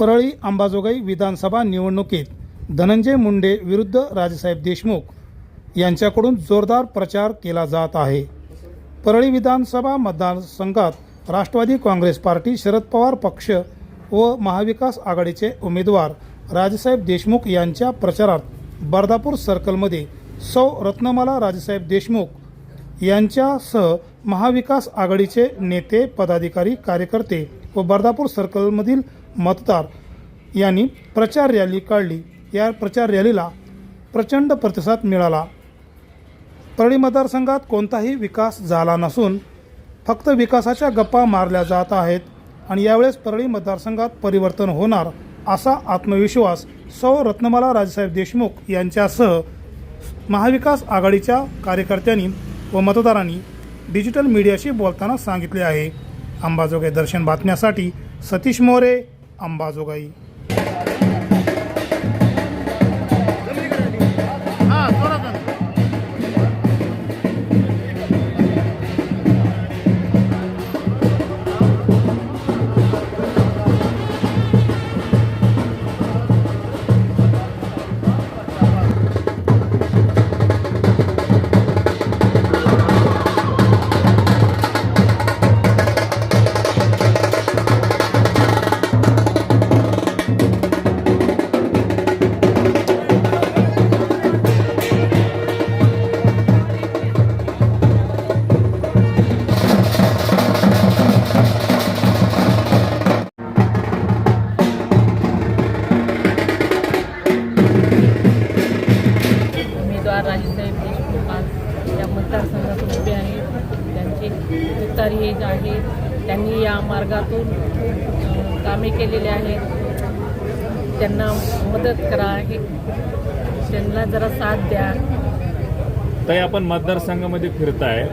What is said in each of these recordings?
परळी अंबाजोगाई विधानसभा निवडणुकीत धनंजय मुंडे विरुद्ध राजेसाहेब देशमुख यांच्याकडून जोरदार प्रचार केला जात आहे. परळी विधानसभा मतदारसंघात राष्ट्रवादी काँग्रेस पार्टी शरद पवार पक्ष व महाविकास आघाडीचे उमेदवार राजेसाहेब देशमुख यांच्या प्रचारात बर्दापूर सर्कलमध्ये सौ रत्नमाला राजेसाहेब देशमुख यांच्यासह महाविकास आघाडीचे नेते पदाधिकारी कार्यकर्ते व बर्दापूर सर्कलमधील मतदार यांनी प्रचार रॅली काढली. या प्रचार रॅलीला प्रचंड प्रतिसाद मिळाला. परळी मतदारसंघात कोणताही विकास झाला नसून फक्त विकासाच्या गप्पा मारल्या जात आहेत आणि यावेळेस परळी मतदारसंघात परिवर्तन होणार असा आत्मविश्वास सौ रत्नमाला राजेसाहेब देशमुख यांच्यासह महाविकास आघाडीच्या कार्यकर्त्यांनी व मतदारांनी डिजिटल मीडियाशी बोलताना सांगितले आहे. अंबाजोगाई दर्शन बातम्यासाठी सतीश मोरे अंबाजोगाई तुतारी हे जे आहे त्यांनी या मार्गातून कामे केलेले आहेत. त्यांना मदत करा हे त्यांना जरा साथ द्या. ताई आपण मतदारसंघामध्ये फिरताय.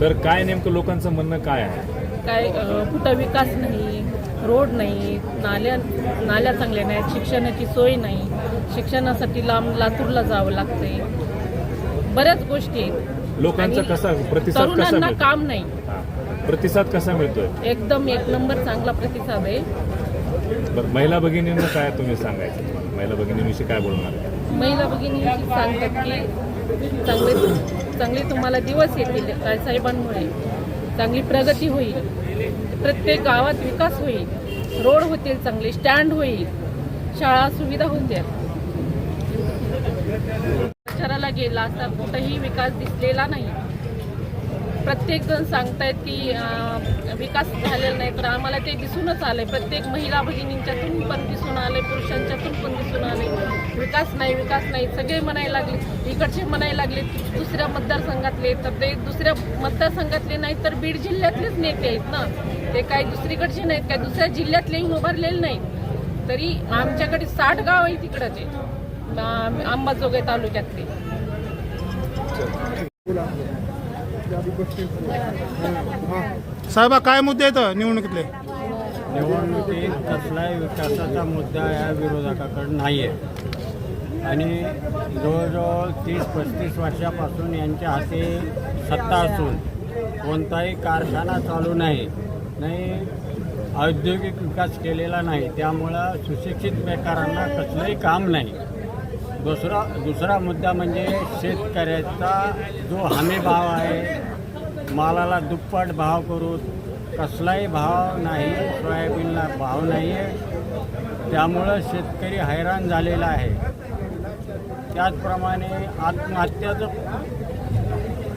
तर काय नेमकं लोकांचं म्हणणं काय आहे? काय अ, कुठं विकास नाही रोड नाही नाल्या नाल्या चांगल्या नाहीत शिक्षणाची सोय नाही. शिक्षणासाठी लांब लातूरला जावं लागते बऱ्याच गोष्टी आहेत. लोकांचा आणि कसा प्रतिसाद कसा तरुणांना मिळतो? काम नाही. प्रतिसाद कसा मिळतोय? एकदम एक नंबर चांगला प्रतिसाद आहे. महिला भगिनींना काय तुम्ही सांगायचं? महिला भगिनींविषयी काय बोलणार? महिला भगिनी सांगतात की चांगले चांगले तुम्हाला दिवस येतील साहेबांमुळे चांगली प्रगती होईल. प्रत्येक गावात विकास होईल. रोड होतील चांगले स्टँड होईल. शाळा सुविधा होतील प्रचाराला गेला असता कुठंही विकास दिसलेला नाही. प्रत्येक जण सांगतायत की विकास झालेला नाही तर आम्हाला ते दिसूनच आलंय. प्रत्येक महिला भगिनींच्यातून पण दिसून आले पुरुषांच्यातून पण दिसून आले विकास नाही विकास नाही सगळे म्हणायला लागले इकडचे म्हणायला लागले की दुसऱ्या मतदारसंघातले तर ते दुसऱ्या मतदारसंघातले नाही तर बीड जिल्ह्यातलेच नेते आहेत ना. ते काही दुसरीकडचे नाहीत काय दुसऱ्या जिल्ह्यातलेही उभारलेले नाहीत. तरी आमच्याकडे साठ गाव आहे तिकडचे अंबाजोगाई तालुक्यातले. साहेबा काय मुद्दे आहेत निवडणुकीतले? निवडणुकीत कसलाही विकासाचा मुद्दा या विरोधकाकडे नाही आहे आणि जवळजवळ तीस पस्तीस वर्षापासून यांच्या हाती सत्ता असून कोणताही कारखाना चालू नाही नाही औद्योगिक विकास केलेला नाही त्यामुळं सुशिक्षित बेकारांना कसलंही काम नाही. दुसरा दुसरा मुद्दा म्हणजे शेतकऱ्याचा जो हमी भाव आहे मालाला दुप्पट भाव करू कसलाही भाव नाही सोयाबीनला भाव नाही आहे त्यामुळं शेतकरी हैराण झालेला आहे. त्याचप्रमाणे आत्महत्याचं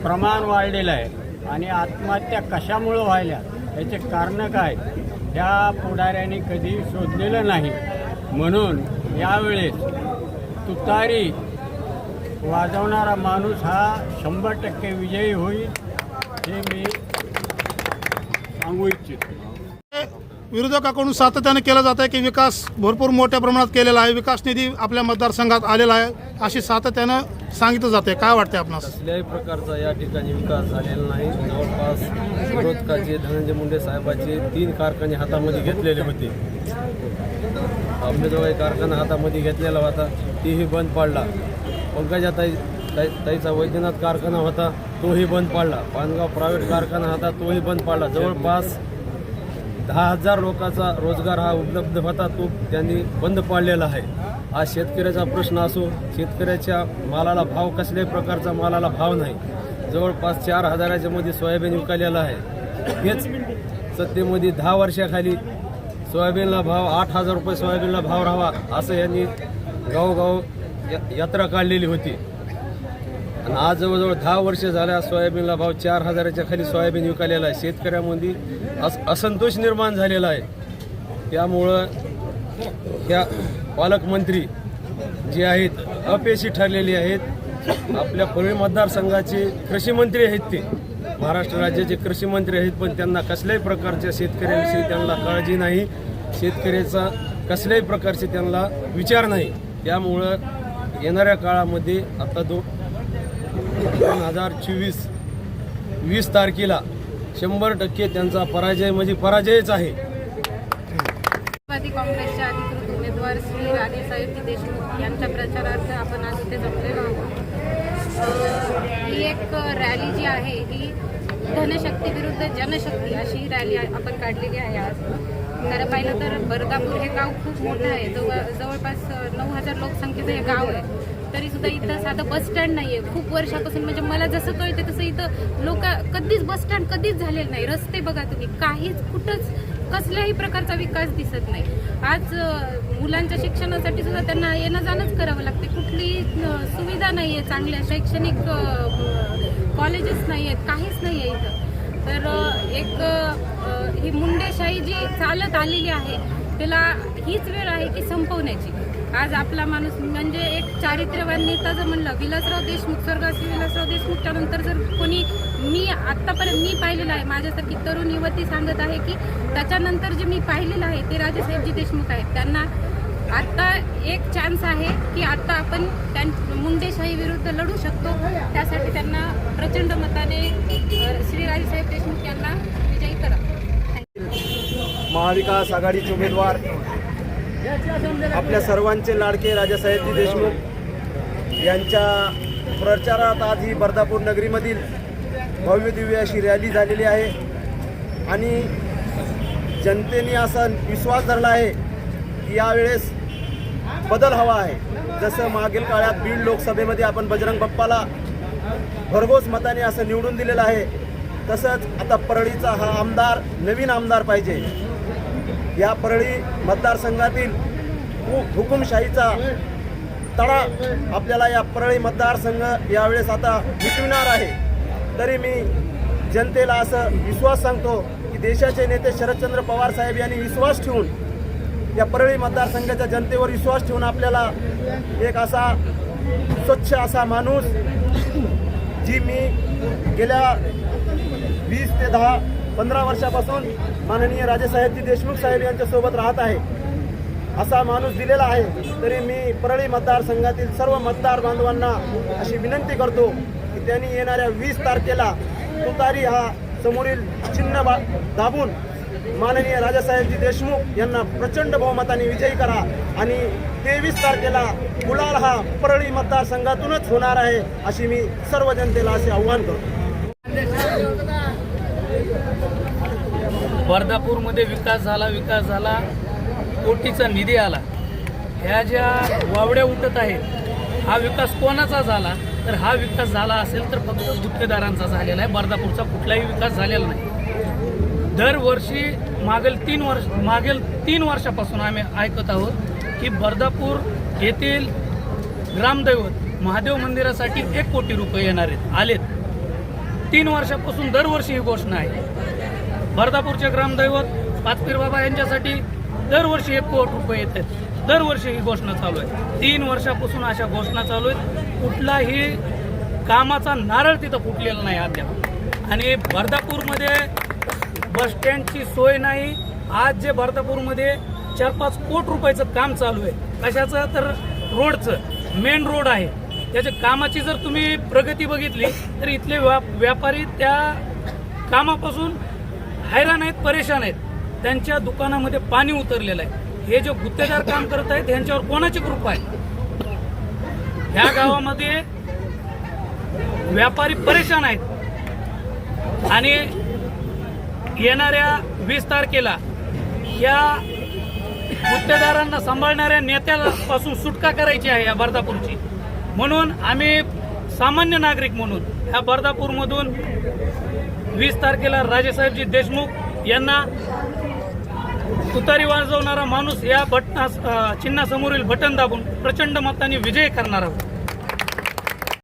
प्रमाण वाढलेलं आहे आणि आत्महत्या कशामुळं व्हायल्या याचे कारणं काय ह्या पुढाऱ्याने कधी शोधलेलं नाही. म्हणून यावेळेस तुतारी वाजवणारा माणूस हा शंभर टक्के विजयी होईल हे मी सांगू इच्छितो. विरोधकाकडून सातत्याने केलं जात आहे की विकास भरपूर मोठ्या प्रमाणात केलेला आहे. विकास निधी आपल्या मतदारसंघात आलेला आहे अशी सातत्यानं सांगितलं जाते काय वाटते आपणास? कसल्याही प्रकारचा या ठिकाणी विकास झालेला नाही. जवळपास विरोधकाचे धनंजय मुंडे साहेबाचे तीन कारखाने हातामध्ये घेतलेले होते. आंबेजोगाई कारखाना हातामध्ये घेतलेला होता तीही बंद पाडला. पंकजा ताई ताईचा वैद्यनाथ कारखाना होता तोही बंद पाडला. पानगाव प्रायव्हेट कारखाना होता तोही बंद पाडला. जवळपास दहा हजार लोकांचा रोजगार हा उपलब्ध होता तो त्यांनी बंद पाडलेला आहे. आज शेतकऱ्याचा प्रश्न असो शेतकऱ्याच्या मालाला भाव कसल्याही प्रकारचा मालाला भाव नाही. जवळपास चार हजाराच्या मध्ये सोयाबीन विकायलेलं आहे. हेच सत्तेमध्ये दहा वर्षाखाली सोयाबीनला भाव आठ हजार रुपये सोयाबीनला भाव राहावा असं यांनी गावोगाव यात्रा काढलेली होती. आणि आज जवळजवळ दहा वर्ष झाल्या सोयाबीनला भाव चार हजाराच्या खाली सोयाबीन विकालेला आहे. शेतकऱ्यामध्ये अस असंतोष निर्माण झालेला आहे. त्यामुळं ह्या पालकमंत्री जे आहेत अपयशी ठरलेली आहेत आपल्या पूर्वी मतदारसंघाचे कृषी मंत्री आहेत ते. महाराष्ट्र राज्याचे कृषी मंत्री आहेत पण त्यांना कसल्याही प्रकारच्या शेतकऱ्यांविषयी त्यांना काळजी नाही. शेतकऱ्याचा कसल्याही प्रकारचे त्यांना विचार नाही. त्यामुळं येणाऱ्या काळामध्ये आता दो दोन हजार चोवीस वीस तारखेला शंभर टक्के त्यांचा पराजय म्हणजे पराजयच आहे. राष्ट्रवादी काँग्रेसचे अधिकृत उमेदवार श्री राजेसाहेब देशमुख यांच्या प्रचारार्थ आपण आज इथे जमलेलो आहोत. ही एक रॅली जी आहे ही धनशक्ती विरुद्ध जनशक्ती अशी रॅली आपण काढलेली आहे आज. खरं पाहिलं तर बर्दापूर हे गाव खूप मोठं आहे. जवळ जवळपास नऊ हजार लोकसंख्येचं हे गाव आहे. तरी सुद्धा इथं साधं बस स्टँड नाहीये. खूप वर्षापासून म्हणजे मला जसं कळते तसं इथं लोक कधीच बस स्टँड कधीच झालेलं नाही. रस्ते बघा तुम्ही काहीच कुठंच कसल्याही प्रकारचा विकास दिसत नाही. आज मुलांच्या शिक्षणासाठी सुद्धा त्यांना येणं जाणंच करावं लागते. कुठली सुविधा नाही आहे चांगल्या शैक्षणिक कॉलेजेस नाही आहेत काहीच नाही आहे इथं. तर एक ही मुंडेशाही जी चालत आलेली आहे त्याला हीच वेळ आहे की संपवण्याची. आज आपला माणूस म्हणजे एक चारित्र्यवान नेता जर म्हणलं विलासराव देशमुख स्वर्गवासी विलासराव देशमुखच्या नंतर जर कोणी मी आत्तापर्यंत मी पाहिलेलं आहे माझ्यासारखी तरुण युवती सांगत आहे की त्याच्यानंतर जे मी पाहिलेलं आहे ते राजेसाहेबजी देशमुख आहेत. त्यांना आत्ता एक चान्स आहे की आत्ता आपण त्यां मुंडेशाही विरुद्ध लढू शकतो. त्यासाठी त्यांना प्रचंड मताने श्री राजेसाहेब देशमुख यांना विजयी करा. महाविकास आघाडीचे उमेदवार आपल्या सर्वांचे लाडके राजासाहेबजी देशमुख यांच्या प्रचारात आज ही बर्दापूर नगरीमधील भव्यदिव्य अशी रॅली झालेली आहे. आणि जनतेने असा विश्वास धरला आहे की यावेळेस बदल हवा आहे. जसं मागील काळात बीड लोकसभेमध्ये आपण बजरंग बाप्पाला भरघोस मताने असं निवडून दिलेलं आहे तसंच आता परळीचा हा आमदार नवीन आमदार पाहिजे. या परळी मतदारसंघातील हुकुमशाहीचा तडा आपल्याला या परळी मतदारसंघ यावेळेस आता मिटविणार आहे. तरी मी जनतेला असं विश्वास सांगतो की देशाचे नेते शरदचंद्र पवार साहेब यांनी विश्वास ठेवून या परळी मतदारसंघाच्या जनतेवर विश्वास ठेवून आपल्याला एक असा स्वच्छ असा माणूस जी मी गेल्या वीस ते दहा पंधरा वर्षापासून माननीय राजेसाहेबजी देशमुख साहेब यांच्यासोबत राहत आहे. असा माणूस दिलेला आहे तरी मी परळी मतदारसंघातील सर्व मतदार बांधवांना अशी विनंती करतो की त्यांनी येणाऱ्या वीस तारखेला तुतारी हा समोरील चिन्ह बा दाबून माननीय राजासाहेबजी देशमुख यांना प्रचंड बहुमताने विजयी करा आणि तेवीस तारखेला गुलाल हा परळी मतदारसंघातूनच होणार आहे अशी मी सर्व जनतेला असे आव्हान करतो. वर्धापूरमध्ये विकास झाला विकास झाला कोटीचा निधी आला. ह्या ज्या वावड्या उठत आहेत हा विकास कोणाचा झाला? तर हा विकास झाला असेल तर फक्त गुत्तेदारांचा झालेला आहे. बर्दापूरचा कुठलाही विकास झालेला नाही. दरवर्षी मागील तीन वर्ष मागील तीन वर्षापासून आम्ही ऐकत आहोत की बर्दापूर येथील ग्रामदैवत महादेव मंदिरासाठी एक कोटी रुपये येणार आहेत आलेत. तीन वर्षापासून दरवर्षी ही घोषणा आहे. बर्दापूरचे ग्रामदैवत पाचपीर बाबा यांच्यासाठी दरवर्षी एक कोट रुपये येतात दरवर्षी ही घोषणा चालू आहे. तीन वर्षापासून अशा घोषणा चालू आहेत. कुठलाही कामाचा नारळ तिथं फुटलेला नाही अद्याप. आणि बर्दापूरमध्ये बसस्टँडची सोय नाही. आज जे बर्दापूरमध्ये चार पाच कोट रुपयाचं काम चालू आहे. कशाचं? तर रोडचं. मेन रोड आहे. त्याच्या कामाची जर तुम्ही प्रगती बघितली तर इथले व्या व्यापारी त्या कामापासून हैराण आहेत परेशान आहेत. त्यांच्या दुकानामध्ये पाणी उतरलेलं आहे. हे जे गुत्तेदार काम करत आहेत यांच्यावर कोणाची कृपा आहे? ह्या गावामध्ये व्यापारी परेशान आहेत. आणि येणाऱ्या वीस तारखेला या गुत्तेदारांना सांभाळणाऱ्या नेत्यापासून सुटका करायची आहे या बर्दापूरची. म्हणून आम्ही सामान्य नागरिक म्हणून ह्या बर्दापूरमधून वीस तारखेला राजेसाहेबजी देशमुख यांना तुतारी वाजवणारा माणूस या बटना चिन्हासमोरील बटन दाबून प्रचंड मताने विजय करणार आहोत.